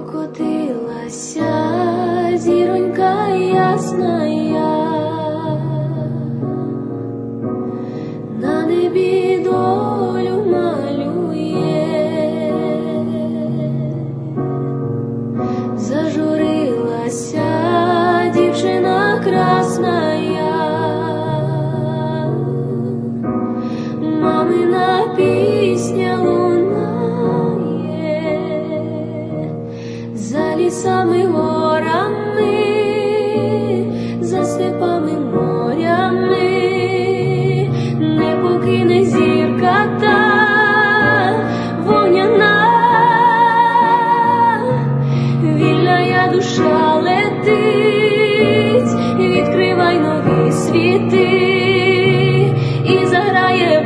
покотилася зіронька ясная, на небі долю малює, зажурилася дівчина красная, мамина пісня лісами горами, за степами морями, не покине зірка та вогняна, вільна я душа летить, відкривай нові світи і заграє.